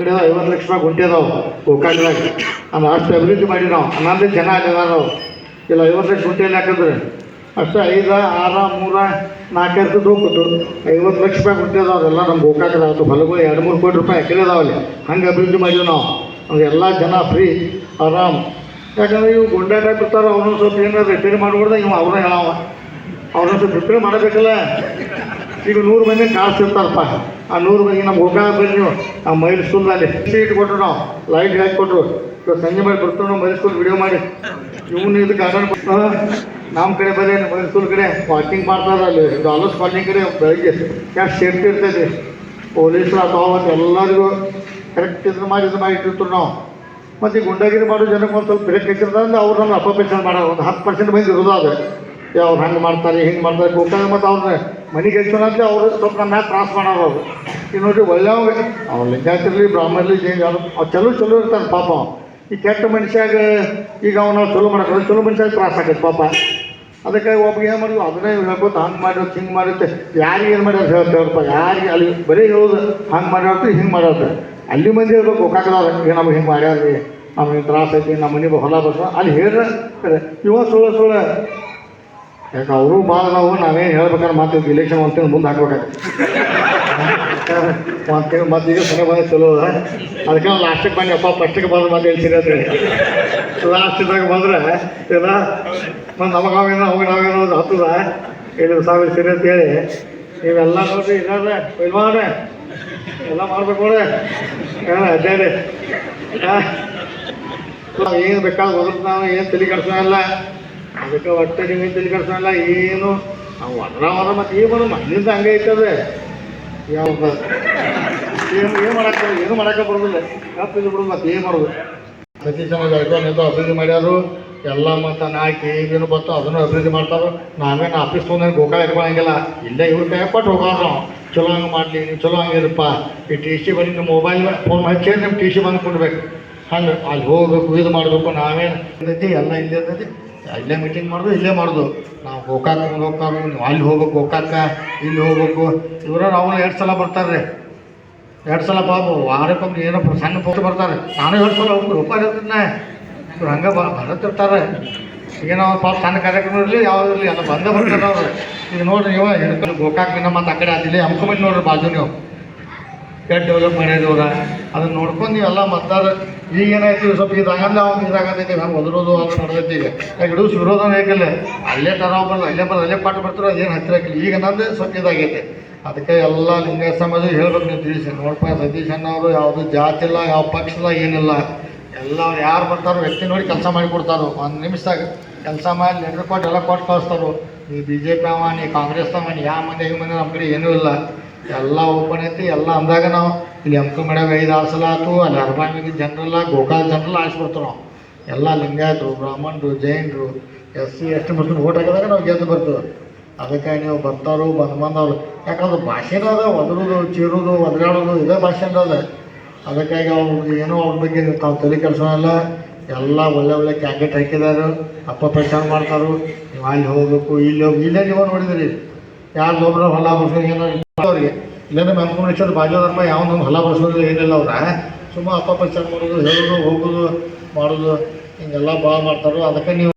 ಕಡೆ ಐವತ್ತು ಲಕ್ಷ ರೂಪಾಯಿ ಗುಂಟೆ ಅದಾವು ಗೋಕರ್ಣದಾಗ ಅಂದ್ರೆ ಅಷ್ಟು ಅಭಿವೃದ್ಧಿ ಮಾಡಿ ನಾವು. ಹನ್ನೊಂದು ಜನ ಆಗಿದಾರ ನಾವು ಇಲ್ಲ, ಐವತ್ತು ಲಕ್ಷ ಗುಂಟೆಯಲ್ಲಿ ಹಾಕಿದ್ರೆ. ಅಷ್ಟು ಐದು, ಆರ, ಮೂರ, ನಾಲ್ಕೈದು ಹೋಗ್ಬಿಟ್ಟು ಐವತ್ತು ಲಕ್ಷ ರೂಪಾಯಿ ಗುಂಟೆ ಅದಾವೆ. ಎಲ್ಲ ನಮ್ಮ ಗೋಕಾಕದಾವತ್ತು ಹೊಲಗಳು ಎರಡು, ಮೂರು ಕೋಟಿ ರೂಪಾಯಿ ಎಕರೆ ಅದಾವಲ್ಲಿ ಹಂಗೆ ಅಭಿವೃದ್ಧಿ ಮಾಡಿವಿ ನಾವು. ಅಂದ್ರೆ ಎಲ್ಲ ಜನ ಫ್ರೀ, ಆರಾಮ್. ಯಾಕಂದ್ರೆ ಇವು ಗುಂಡಾಟ ಬಿಡ್ತಾರ, ಅವ್ರನ್ನ ಸ್ವಲ್ಪ ಏನಾದ್ರು ರಿಪೇರಿ ಮಾಡ್ಬಿಡ್ದ ಇವ ಅವ್ರನ್ನ ಹೇಳವ. ಅವ್ರನ್ನ ಸ್ವಲ್ಪ ರಿಪೇರಿ ಮಾಡಬೇಕಲ್ಲ. ಈಗ ನೂರು ಮಂದಿ ಕಾಸು ಇರ್ತಾರಪ್ಪ ಆ ನೂರು ಮಂದಿ ನಮ್ಮ ಬಂದು ನೀವು. ಆ ಮೈಲ್ ಸ್ಕೂಲ್ನಲ್ಲಿ ಸೀಟ್ ಕೊಟ್ಟರು ನಾವು ಲೈಟ್ ಹಾಕಿ ಕೊಟ್ಟರು ಸಂಜೆ ಮೇಲೆ ಬರ್ತೀವಿ ನಾವು ಮೈಲ್ ಸ್ಕೂಲ್ ವಿಡಿಯೋ ಮಾಡಿ. ಇವನು ಇದು ಗಾರ್ಡನ್ ನಮ್ಮ ಕಡೆ ಬರೀ ಮೈಲ್ ಸ್ಕೂಲ್ ಕಡೆ ವಾಕಿಂಗ್ ಮಾಡ್ತಾರೆ ಅಲ್ಲಿ. ಡಾಲರ್ಸ್ ಕಾಲನಿ ಕಡೆ ಬೆಳಗ್ಗೆ ಯಾಕೆ ಸೇಫ್ಟಿ ಇರ್ತೈತಿ? ಪೊಲೀಸರು ಅಥವಾ ಎಲ್ಲರಿಗೂ ಕರೆಕ್ಟ್ ಇದ್ರ ಮಾಡಿ ಇದು ಮಾಡಿ ಇಟ್ಟಿರ್ತೀವಿ ನಾವು. ಮತ್ತು ಗುಂಡಾಗಿರಿ ಮಾಡೋ ಜನಕ್ಕೆ ಒಂದು ಸ್ವಲ್ಪ ಬ್ರೇಕ್ ಹಾಕಿರ್ತಂದ್ರೆ ಅವ್ರು ನಮ್ಮ ಅಪಪೇಷನ್ ಮಾಡೋದು ಒಂದು ಹತ್ತು ಪರ್ಸೆಂಟ್ ಮಂದಿ ಇರೋದು ಅದು. ಅವ್ರು ಹಂಗೆ ಮಾಡ್ತಾರೆ, ಹಿಂಗೆ ಮಾಡ್ತಾರೆ ಗೋಕಾಗ ಮತ್ತು ಅವ್ರನ್ನ ಮನೆಗೆ ಹೆಚ್ಚೋಣಂತೆ ಅವರು ಸ್ವಲ್ಪ ಮ್ಯಾಲೆ ತ್ರಾಸ ಮಾಡೋರು ಅವರು. ಈಗ ನೋಡಿರಿ ಒಳ್ಳೆಯವ ಅವ್ರು ಲಿಂಗಾಯತಿರಲಿ ಬ್ರಾಹ್ಮಣಲಿ ಜೈನ್ ಯಾರು ಅವ್ರು ಚಲೋ ಚಲೋ ಇರ್ತಾನೆ ಪಾಪ ಈ ಕೆಟ್ಟ ಮನುಷ್ಯಾಗ ಈಗ ಅವ್ನ ಚಲೋ ಮಾಡೋಕ್ಕೆ ಚಲೋ ಮನುಷ್ಯಾಗ ತ್ರಾಸ ಆಗೈತೆ ಪಾಪ. ಅದಕ್ಕೆ ಒಬ್ಬ ಏನು ಮಾಡೋದು, ಅದನ್ನೇ ಹೇಳ್ಕೊತ ಹಂಗೆ ಮಾಡೋದು ಹಿಂಗೆ ಮಾಡುತ್ತೆ ಯಾರಿಗೆ ಏನು ಮಾಡ್ಯಾರ ಹೇಳ್ತೇವ್ರಪ್ಪ ಯಾರಿಗೆ ಅಲ್ಲಿ ಬರೀ ಹೇಳೋದು, ಹಂಗೆ ಮಾಡ್ಯಾರ್ತು ಹಿಂಗೆ ಮಾಡೋದು ಅಲ್ಲಿ ಮಂದಿ ಹೇಳ್ಬೇಕು ಗೋಕಾಕದವ್ರು ಏನು ನಮ್ಗೆ ಹಿಂಗೆ ರೀ ನಮಗೆ ತ್ರಾಸ ಐತಿ ನಮ್ಮ ಮನೆಗೆ ಹೊಲ ಬರ್ತಾರೆ ಅಲ್ಲಿ ಹೇಳ್ರೆ. ಇವ ಸುಳ್ಳು ಸುಳ್ಳು. ಯಾಕೆ ಅವರು ಭಾಳ ನಾವು, ನಾವೇನು ಹೇಳ್ಬೇಕಾದ್ರೆ ಮಾತು ಇಲೆಕ್ಷನ್ ಒಂದು ಮುಂದೆ ಹಾಕ್ಬೇಕಾಗ್ತದೆ ಒಂದು ಮತ್ತೆ ಈಗ ಸೊನ್ನೆ ಬಂದ ಚಲೋ ಅದ. ಅದಕ್ಕೆ ನಾವು ಲಾಸ್ಟಿಗೆ ಬನ್ನಿ ಅಪ್ಪ ಫಸ್ಟಿಗೆ ಬಂದು ಮತ್ತೆ ಹೇಳ್ತೀರಿ ಅಂತ ಹೇಳಿ. ಲಾಸ್ಟಿದಾಗ ಬಂದ್ರೆ ಇಲ್ಲ ಮತ್ತು ನಮಗೆ ಅವೇನೋ ಅವಾಗ ನಾವೇನೋ ಒಂದು ಹತ್ತದ. ಇಲ್ಲಿ ಸಾವಿರ ಸೀರೆ ಅಂತ ಹೇಳಿ, ನೀವೆಲ್ಲ ನೋಡ್ರಿ, ಇದಾದ್ರೆ, ಇಲ್ವಾದ್ರೆ, ಎಲ್ಲ ಮಾಡ್ಬೇಕು ನೋಡ್ರಿ. ಏನು, ಅದೇ ಏನು ಬೇಕಾದ್ರೆ ಹೋದ್ರೆ ನಾವು ಏನು ತಲೆ ಕೆಡ್ಸೋಲ್ಲ ಅದಕ್ಕೆ ಹೊಟ್ಟೆ ನಿಮಗೆ ತಲೆ ಕೆಡ್ಸೋಲ್ಲ ಏನು? ನಾವು ಅದ್ರ ಹೊರ ಮತ್ತೆ ಏನು ಬರೋ ಮನೆಯಿಂದ ಹಂಗೆ ಐತದೆ ಯಾವ ಏನು ಏನು ಮಾಡಕ್ಕೆ ಏನು ಮಾಡಕ್ಕೆ ಬರೋದಿಲ್ಲ. ಕಪ್ಪು ಇದು ಬಿಡೋದು ಮತ್ತೆ ಏನು ಮಾಡೋದು? ಸತೀಶ್ ನಿಂತು ಅಭಿವೃದ್ಧಿ ಮಾಡ್ಯಾರು. ಎಲ್ಲ ಮತ್ತು ನಾಲ್ಕು ಏನು ಬರ್ತೋ ಅದನ್ನು ಅಭಿವೃದ್ಧಿ ಮಾಡ್ತಾರೆ. ನಾವೇನು ಆಫೀಸ್ ತೊಗೊಂಡು ಗೋಕಾಳ ಇಟ್ಕೊಳಂಗಿಲ್ಲ ಇಲ್ಲೇ ಇವ್ರು ಕೈ ನಾವು ಚಲೋ ಹಂಗೆ ಮಾಡಲಿ, ನೀವು ಚಲೋ ಹಂಗೆ ಇರಪ್ಪ. ಈ ಟಿ ಸಿ ಬಂದು ನಿಮ್ಮ ಮೊಬೈಲ್ ಫೋನ್ ಹಚ್ಚಿ ನಿಮ್ಮ ಟಿ ಸಿ ಬಂದು ಕೊಡ್ಬೇಕು. ಹಂಗೆ ಅಲ್ಲಿ ಹೋಗ್ಬೇಕು, ಇದು ಮಾಡಬೇಕು, ನಾವೇನು ಇರ್ತೈತಿ, ಎಲ್ಲ ಇಲ್ಲೇ ಇರ್ತೈತಿ. ಇಲ್ಲೇ ಮೀಟಿಂಗ್ ಮಾಡೋದು, ಇಲ್ಲೇ ಮಾಡೋದು. ನಾವು ಗೋಕಾಕ ಗೋಕಾಕ ಅಲ್ಲಿ ಹೋಗ್ಬೇಕು ಗೋಕಾಕ ಇಲ್ಲಿ ಹೋಗ್ಬೇಕು. ಇವರು ಅವನು ಎರಡು ಸಲ ಬರ್ತಾರೆ. ರೀ ಎರಡು ಸಲ ಪಾಪ ವಾರಕ್ಕೊಮ್ಮೆ ಏನೋ ಸಣ್ಣ ಪೋಸ್ಟ್ ಬರ್ತಾರೆ. ನಾನು ಎರಡು ಸಲ ಹೋಗ್ಬೇಕು ರೂಪಾಯಿ ಇರ್ತೀನಿ ಇವ್ರು ಹಂಗೆ ಬರುತ್ತಿರ್ತಾರೆ ಏನೋ ಪಾಪ ಸಣ್ಣ ಕಾರ್ಯಕ್ರಮ ಇರಲಿ, ಯಾವ್ದು ಇರಲಿ, ಎಲ್ಲ ಬಂದೇ ಬರ್ತಾರೆ ಅವ್ರು. ಈಗ ನೋಡಿರಿ ನೀವು ಹಿಡ್ಕೊಂಡು ಗೋಕಾಕ್ ನಮ್ಮ ಆ ಕಡೆ ಅದಿಲ್ಲ ಹಮ್ಕೊಂಬಂದು ನೋಡ್ರಿ ಬಾಜು ನೀವು. ಎಷ್ಟು ಡೆವಲಪ್ ಮಾಡ್ಯಾರ ಅದನ್ನ ನೋಡ್ಕೊಂಡು ನೀವೆಲ್ಲ ಮತ್ತಾರ ಈಗ ಏನಾಯ್ತು ಸ್ವಲ್ಪ ಇದಾಗಲ್ಲ ಅವ್ನು ಇದಾಗತೈತಿ, ಹಂಗೆ ಒದರೋದು ಅದು ನಡೆದೈತಿ ಈಗ. ಯಾಕೆ ಹಿಡಿದು ವಿರೋಧನ ಹೇಗಿಲ್ಲ ಅಲ್ಲೇ ತರ ಬರೋದು ಅಲ್ಲೇ ಬರೋದು ಅಲ್ಲೇ ಪಾಠ ಬರ್ತಾರೆ, ಅದೇನು ಹತ್ತಿರ ಹಾಕಿಲ್ಲ. ಈಗ ನಂದು ಸ್ವಲ್ಪ ಇದಾಗೈತೆ. ಅದಕ್ಕೆ ಎಲ್ಲ ಲಿಂಗಾಯತ ಸಮಾಜ ಹೇಳ್ಬೇಕು ನೀವು ತಿಳಿಸಿ. ನೋಡಪ್ಪ ಸತೀಶ್ ಅಣ್ಣವರು ಯಾವುದು ಜಾತಿ ಇಲ್ಲ, ಯಾವ ಪಕ್ಷ ಇಲ್ಲ, ಏನಿಲ್ಲ. ಎಲ್ಲ ಅವ್ರು ಯಾರು ಬರ್ತಾರೋ ವ್ಯಕ್ತಿ ನೋಡಿ ಕೆಲಸ ಮಾಡಿ ಕೊಡ್ತಾರೋ. ಒಂದು ನಿಮಿಷದಾಗ ಕೆಲಸ ಮಾಡಿ ಲೆಟ್ರ್ ಕೊಟ್ಟು ಎಲ್ಲ ಕೊಟ್ಟು ಕಳಿಸ್ತಾರೋ. ನೀ ಬಿ ಜೆ ಪಿ ಅವ ನೀ ಕಾಂಗ್ರೆಸ್ ಅವ ನೀ ಯಾವ ಮಂದಿ ಈ ಮಂದಿ ನಮ್ಮ ಕಡೆ ಏನೂ ಇಲ್ಲ. ಎಲ್ಲ ಓಪನ್ ಐತಿ, ಎಲ್ಲ ಅಂದಾಗ ನಾವು ಇಲ್ಲಿ ಎಮ್ಕ ಮೇಡಮ್ ಐದು ಆರು ಸಲ ಆಯ್ತು ಅಲ್ಲಿ ಅರ್ಬಾಮಿಗೆ ಜನರಲ್ಲ ಗೋಕಾಲ್ ಜನರಲ್ಲ ಆರಿಸ್ಬಿಡ್ತೀವಿ ನಾವು. ಎಲ್ಲ ಲಿಂಗಾಯತರು ಬ್ರಾಹ್ಮಣರು, ಜೈನರು S C S T Muslim vote ಹಾಕಿದಾಗ ನಾವು ಗೆದ್ದು ಬರ್ತದೆ ಅದಕ್ಕೆ ನೀವು ಬರ್ತಾರೋ ಬಂದು ಬಂದವರು. ಯಾಕಂದ್ರೆ ಭಾಷೆನೂ ಅದ ಒದರೋದು, ಚೀರೋದು, ಒದರಾಡೋದು ಇದೇ ಭಾಷೆ ಅದ ಅದಕ್ಕಾಗಿ ಅವ್ರು ಏನೋ ಅವ್ರ ಬಗ್ಗೆ ತಾವು ತಲೆ ಕೆಲಸ ಎಲ್ಲ ಎಲ್ಲ ಒಳ್ಳೆ ಒಳ್ಳೆ ಕ್ಯಾಂಡಿಡೇಟ್ ಹಾಕಿದಾರು, ಅಪ್ಪ ಪ್ರಚಾರ ಮಾಡ್ತಾರೋ ನೀವು ಅಲ್ಲಿ ಹೋಗಬೇಕು, ಇಲ್ಲಿ ಹೋಗಿ ಇಲ್ಲೇ ನೀವು ನೋಡಿದ್ರಿ ಯಾರು ಗೊಬ್ಬರ ಹೊಲ ಬರ್ಸೋದು ಏನೋ ಅವ್ರಿಗೆ ಇಲ್ಲಾಂದ್ರೆ ಮೆಂಬರ್ ಬಾಜು ಯಾವ ಹೊಲ ಬರ್ಸೋದು ಏನಿಲ್ಲ ಅವ್ರ. ಸುಮ್ಮ ಅಪ್ಪ ಪಚಾರ ಮಾಡೋದು, ಹೇಳೋದು, ಹೋಗೋದು, ಮಾಡೋದು, ಹಿಂಗೆಲ್ಲ ಭಾಳ ಮಾಡ್ತಾರೋ, ಅದಕ್ಕೆ ನೀವು